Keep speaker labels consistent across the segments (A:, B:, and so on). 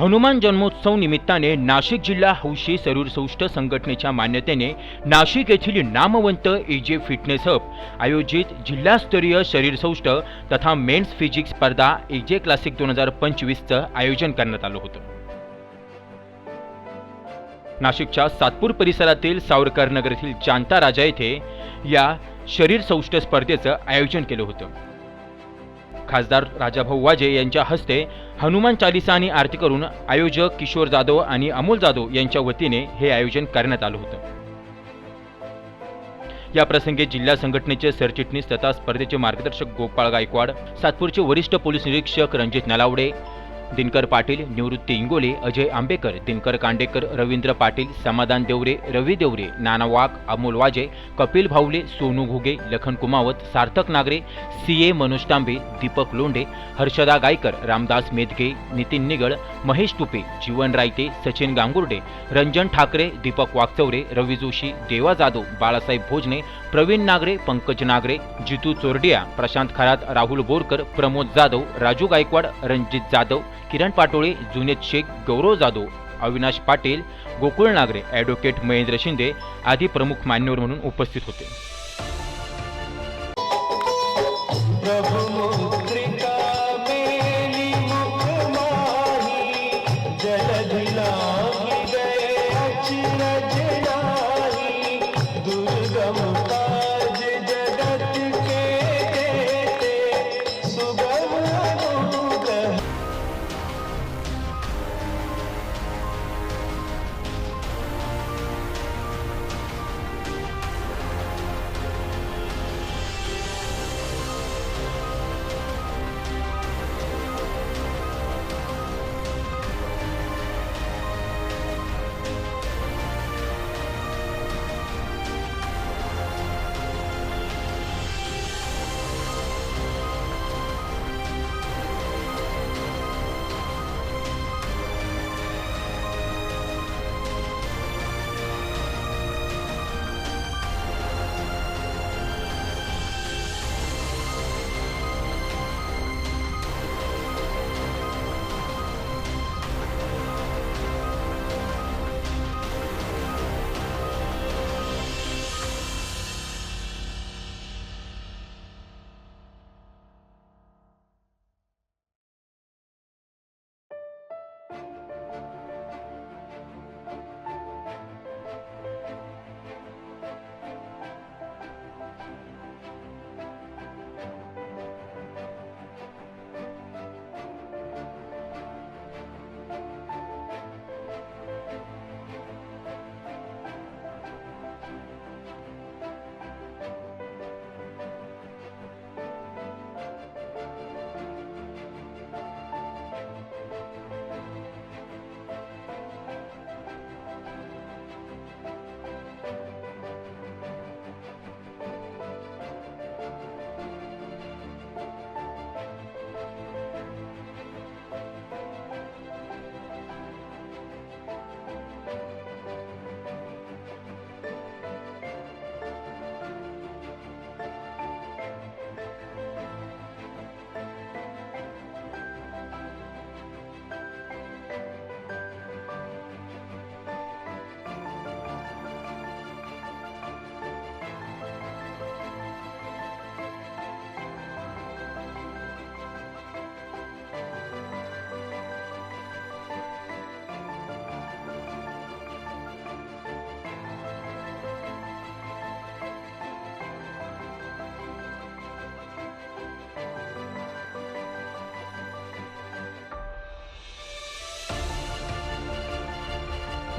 A: हनुमान जन्मोत्सव निमित्ताने नाशिक जिल्हा हौशी सरूर सौष्ठ संघटनेच्या मान्यतेने नाशिक येथील नामवंत एजे फिटनेस हब आयोजित जिल्हास्तरीय शरीरसौष्ठ तथा मेन्स फिजिक्स स्पर्धा एजे क्लासिक दोन हजार पंचवीसचं आयोजन करण्यात आलं होतं. नाशिकच्या सातपूर परिसरातील सावरकर नगर येथील चांता राजा येथे या शरीर सौष्ठ स्पर्धेचं आयोजन केलं होतं. खासदार राजाभाऊ वाजे यांच्या हस्ते हनुमान चालिसा आणि आरती करून आयोजक किशोर जाधव आणि अमोल जाधव यांच्या वतीने हे आयोजन करण्यात आलं होतं. या प्रसंगी जिल्हा संघटनेचे सरचिटणीस तथा स्पर्धेचे मार्गदर्शक गोपाळ गायकवाड सातपूरचे वरिष्ठ पोलीस निरीक्षक रणजित नलावडे दिनकर पाटील निवृत्ती इंगोले अजय आंबेकर दिनकर कांडेकर रवींद्र पाटील समाधान देवरे रवी देवरे नाना वाघ अमोल वाजे कपिल भावले सोनू घुगे लखन कुमावत सार्थक नागरे सी ए मनोज तांबे दीपक लोंढे हर्षदा गायकर रामदास मेदगे नितीन निगळ महेश तुपे जीवन रायते सचिन गांगुर्डे रंजन ठाकरे दीपक वागचौरे रवी जोशी देवा जाधव बाळासाहेब भोजने प्रवीण नागरे पंकज नागरे जितू चोरडिया प्रशांत खरात राहुल बोरकर प्रमोद जाधव राजू गायकवाड रणजित जाधव किरण पाटोळे जुनेद शेख गौरव जाधव अविनाश पाटील गोकुळ नागरे ॲडव्होकेट महेंद्र शिंदे आदी प्रमुख मान्यवर म्हणून उपस्थित होते.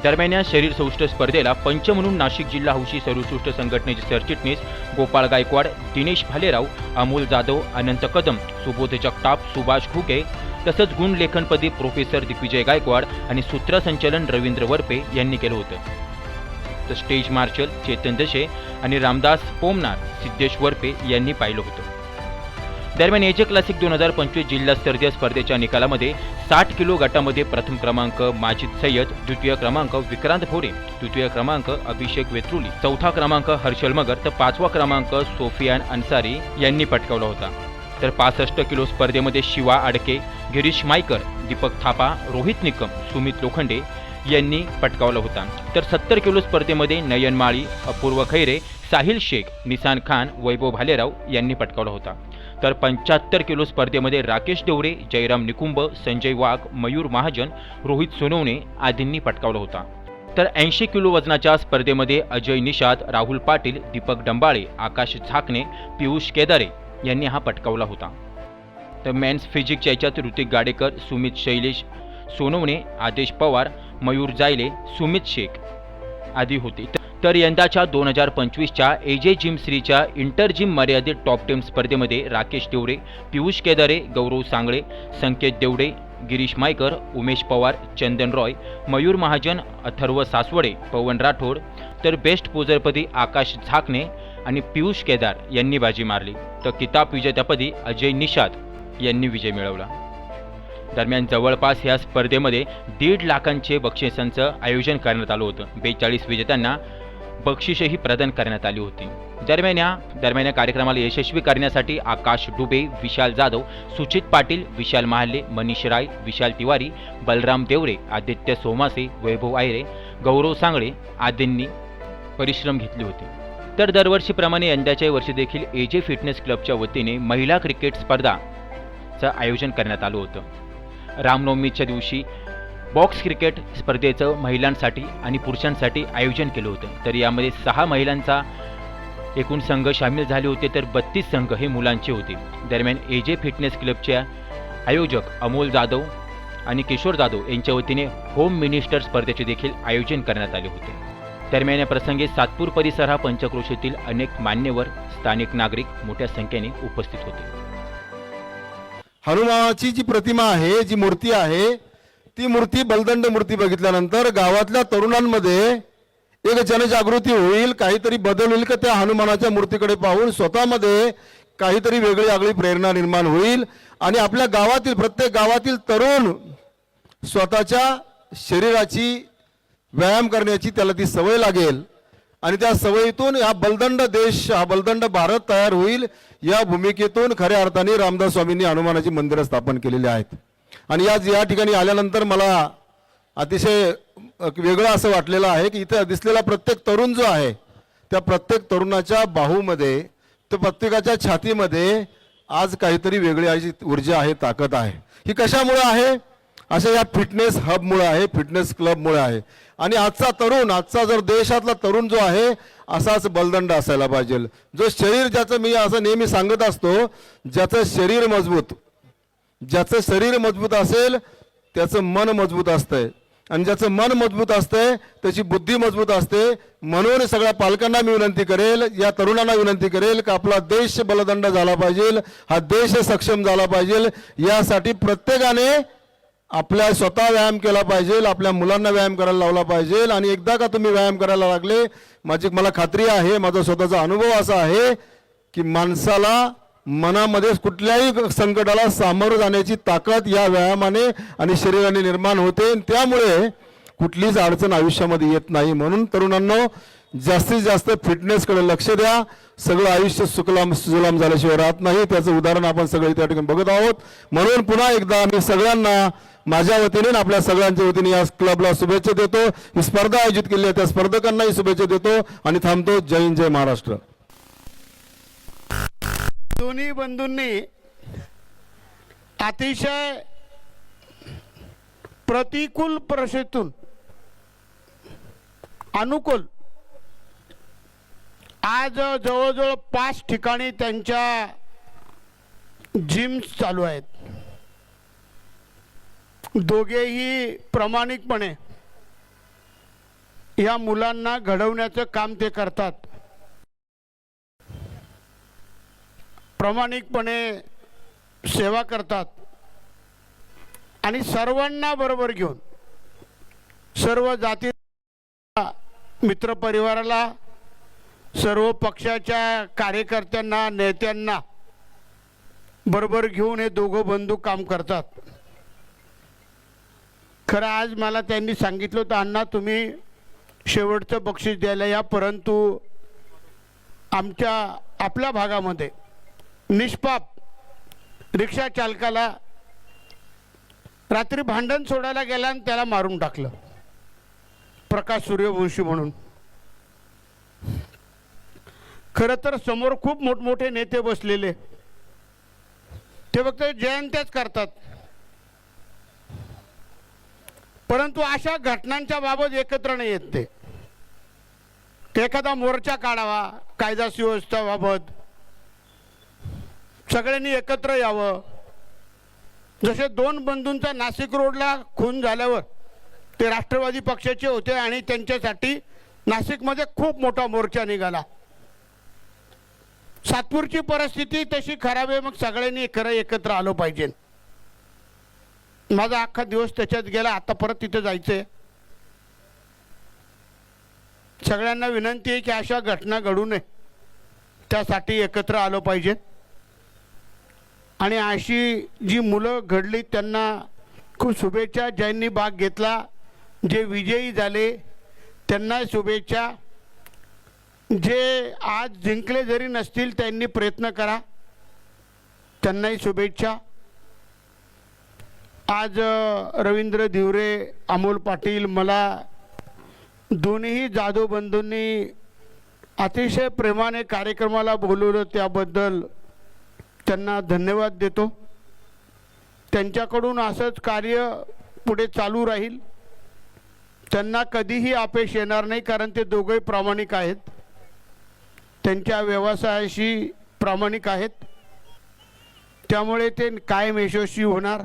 A: दरम्यान या शरीर सौष्ठ स्पर्धेला पंच म्हणून नाशिक जिल्हा हौशी सर्वसृष्ट संघटनेचे सरचिटणीस गोपाळ गायकवाड दिनेश भालेराव अमोल जाधव अनंत कदम सुबोध जगताप सुभाष घुगे तसंच गुणलेखनपदी प्रोफेसर दिग्विजय गायकवाड आणि सूत्रसंचलन रवींद्र वरपे यांनी केलं होतं. तर स्टेज मार्शल चेतन दशे आणि रामदास पोमनार सिद्धेश वरपे यांनी पाहिलं होतं. दरम्यान एजे क्लासिक दोन हजार पंचवीस जिल्हास्तरीय स्पर्धेच्या निकालामध्ये साठ किलो गटामध्ये प्रथम क्रमांक माजिद सय्यद द्वितीय क्रमांक विक्रांत भोरे तृतीय क्रमांक अभिषेक वेत्रुली चौथा क्रमांक हर्षल मगर तर पाचवा क्रमांक सोफियान अन्सारी यांनी पटकावला होता. तर पासष्ट किलो स्पर्धेमध्ये शिवा आडके गिरीश मायकर दीपक थापा रोहित निकम सुमित लोखंडे यांनी पटकावला होता. तर सत्तर किलो स्पर्धेमध्ये नयन माळी अपूर्व खैरे साहिल शेख निसान खान वैभव भालेराव यांनी पटकावला होता. तर पंच्याहत्तर किलो स्पर्धेमध्ये राकेश देवरे जयराम निकुंब संजय वाघ मयूर महाजन रोहित सोनवणे आदींनी पटकावला होता. तर ऐंशी किलो वजनाच्या स्पर्धेमध्ये अजय निषाद राहुल पाटील दीपक डंबाळे आकाश झाकणे पियुष केदारे यांनी हा पटकावला होता. तर मेन्स फिजिकच्या याच्यात ऋतिक गाडेकर सुमित शैलेश सोनवणे आदेश पवार मयूर जायले सुमित शेख आदी होते. तर यंदाच्या दोन हजार पंचवीसच्या एजे जिम श्रीच्या इंटर जिम मर्यादित टॉप टीम स्पर्धेमध्ये राकेश देवरे पियुष केदारे गौरव सांगळे संकेत देवडे गिरीश मायकर उमेश पवार चंदन रॉय मयूर महाजन अथर्व सासवडे पवन राठोड तर बेस्ट पोजरपदी आकाश झाकणे आणि पियुष केदार यांनी बाजी मारली. तर किताब विजेत्यापदी अजय निषाद यांनी विजय मिळवला. दरम्यान जवळपास या स्पर्धेमध्ये दीड लाखांचे बक्षिसांचं आयोजन करण्यात आलं होतं. बेचाळीस विजेत्यांना बक्षिसही प्रदान करण्यात आली होती. दरम्यान या दरम्यान या कार्यक्रमाला यशस्वी करण्यासाठी आकाश डुबे विशाल जाधव सुचित पाटील विशाल महाले मनीष राय विशाल तिवारी बलराम देवरे आदित्य सोमासे वैभव आयरे गौरव सांगळे आदींनी परिश्रम घेतले होते. तर दरवर्षीप्रमाणे यंदाच्या वर्षी देखील एजे फिटनेस क्लबच्या वतीने महिला क्रिकेट स्पर्धाचं आयोजन करण्यात आलं होतं. रामनवमीच्या दिवशी बॉक्स क्रिकेट स्पर्धेचं महिलांसाठी आणि पुरुषांसाठी आयोजन केलं होतं. तर यामध्ये सहा महिलांचा एकूण संघ सामील झाले होते तर बत्तीस संघ हे मुलांचे होते. दरम्यान एजे फिटनेस क्लबच्या आयोजक अमोल जाधव आणि किशोर जाधव यांच्या वतीने होम मिनिस्टर स्पर्धेचे देखील आयोजन करण्यात आले होते. दरम्यान या प्रसंगी सातपूर परिसर हा पंचक्रोशीतील अनेक मान्यवर स्थानिक नागरिक मोठ्या संख्येने उपस्थित होते.
B: हनुमानाची जी प्रतिमा आहे जी मूर्ती आहे ती मूर्ती बलदंड मूर्ती बघितल्यानंतर गावातल्या तरुणांमध्ये एक जनजागृती होईल काहीतरी बदल होईल का त्या हनुमानाच्या मूर्तीकडे पाहून स्वतःमध्ये काहीतरी वेगळी आगळी प्रेरणा निर्माण होईल. आणि आपल्या गावातील प्रत्येक गावातील तरुण स्वतःच्या शरीराची व्यायाम करण्याची त्याला ती सवय लागेल. आणि त्या सवयीतून हा बलदंड देश हा बलदंड भारत तयार होईल. या भूमिकेतून खऱ्या अर्थाने रामदास स्वामींनी हनुमानाची मंदिरं स्थापन केलेली आहेत. आणि आज या ठिकाणी आल्यानंतर मला अतिशय वेगळं असं वाटलेलं आहे की इथे दिसलेला प्रत्येक तरुण जो आहे त्या प्रत्येक तरुणाच्या बाहूमध्ये तर प्रत्येकाच्या छातीमध्ये आज काहीतरी वेगळी अशी ऊर्जा आहे ताकद आहे. ही कशामुळं आहे? अशा या फिटनेस हबमुळं आहे फिटनेस क्लबमुळं आहे. आणि आजचा तरुण आजचा जर देशातला तरुण जो आहे असाच बलदंड असायला पाहिजे. जो शरीर ज्याचं मी असं नेहमी सांगत असतो ज्याचं शरीर मजबूत ज्याचं शरीर मजबूत असेल त्याचं मन मजबूत असतंय. आणि ज्याचं मन मजबूत असतंय त्याची बुद्धी मजबूत असते. म्हणून सगळ्या पालकांना मी विनंती करेल या तरुणांना विनंती करेल की आपला देश बलदंड झाला पाहिजे हा देश सक्षम झाला पाहिजे. यासाठी प्रत्येकाने आपल्या स्वतः व्यायाम केला पाहिजे आपल्या मुलांना व्यायाम करायला लावला पाहिजे. आणि एकदा का तुम्ही व्यायाम करायला लागले माझी मला खात्री आहे माझा स्वतःचा अनुभव असा आहे की माणसाला मनामध्ये कुठल्याही संकटाला सामोरं जाण्याची ताकद या व्यायामाने आणि शरीराने निर्माण होते. त्यामुळे कुठलीच अडचण आयुष्यामध्ये येत नाही. म्हणून तरुणांनो जास्तीत जास्त फिटनेसकडे लक्ष द्या. सगळं आयुष्य सुकलाम सुजलाम झाल्याशिवाय राहत नाही. त्याचं उदाहरण आपण सगळे त्या ठिकाणी बघत आहोत. म्हणून पुन्हा एकदा मी सगळ्यांना माझ्या वतीने आपल्या सगळ्यांच्या वतीने या क्लबला शुभेच्छा देतो. ही स्पर्धा आयोजित केली आहे. त्या स्पर्धकांनाही शुभेच्छा देतो. आणि थांबतो. जय हिंद जय महाराष्ट्र.
C: दोन्ही बंधूंनी अतिशय प्रतिकूल परिस्थितीतून अनुकूल आज जवळजवळ पाच ठिकाणी त्यांच्या जिम्स चालू आहेत. दोघेही प्रामाणिकपणे या मुलांना घडवण्याचं काम ते करतात. प्रामाणिकपणे सेवा करतात. आणि सर्वांना बरोबर घेऊन सर्व जाती मित्रपरिवाराला सर्व पक्षाच्या कार्यकर्त्यांना नेत्यांना बरोबर घेऊन हे दोघं बंधू काम करतात. खरं आज मला त्यांनी सांगितलं होतं अण्णा तुम्ही शेवटचं बक्षीस द्यायला या परंतु आमच्या आपल्या भागामध्ये निष्पाप रिक्षा चालकाला रात्री भांडण सोडायला गेला आणि त्याला मारून टाकलं. प्रकाश सूर्यवंशी म्हणून. खरं तर समोर खूप मोठमोठे नेते बसलेले. ते फक्त जयंत्याच करतात. परंतु अशा घटनांच्या बाबत एकत्र नाही येत ते. ते एखादा मोर्चा काढावा कायदा सुव्यवस्थेबाबत सगळ्यांनी एकत्र यावं. जसे दोन बंधूंचा नाशिक रोडला खून झाल्यावर ते राष्ट्रवादी पक्षाचे होते आणि त्यांच्यासाठी नाशिकमध्ये खूप मोठा मोर्चा निघाला. सातपूरची परिस्थिती तशी खराब आहे मग सगळ्यांनी खरं एकत्र आलो पाहिजे. माझा अख्खा दिवस त्याच्यात गेला आता परत तिथे जायचंय. सगळ्यांना विनंती आहे की अशा घटना घडू नये. त्यासाठी एकत्र आलो पाहिजे. आणि अशी जी मुलं घडली त्यांना खूप शुभेच्छा. ज्यांनी भाग घेतला जे विजयी झाले त्यांना शुभेच्छा. जे आज जिंकले जरी नसतील त्यांनी प्रयत्न करा. त्यांनाही शुभेच्छा. आज रवींद्र धिवरे अमोल पाटील मला दोन्ही जाधव बंधूंनी अतिशय प्रेमाने कार्यक्रमाला बोलवलं त्याबद्दल त्यांना धन्यवाद देतो. त्यांच्याकडून असंच कार्य पुढे चालू राहील. त्यांना कधीही अपेश येणार नाही कारण ते दोघंही प्रामाणिक आहेत. त्यांच्या व्यवसायाशी प्रामाणिक आहेत. त्यामुळे ते कायम यशस्वी होणार.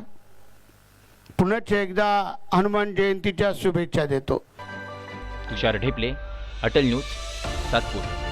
C: पुनश्च एकदा हनुमान जयंतीच्या शुभेच्छा देतो.
A: तुषार ढेपले अटल न्यूज सातपूर.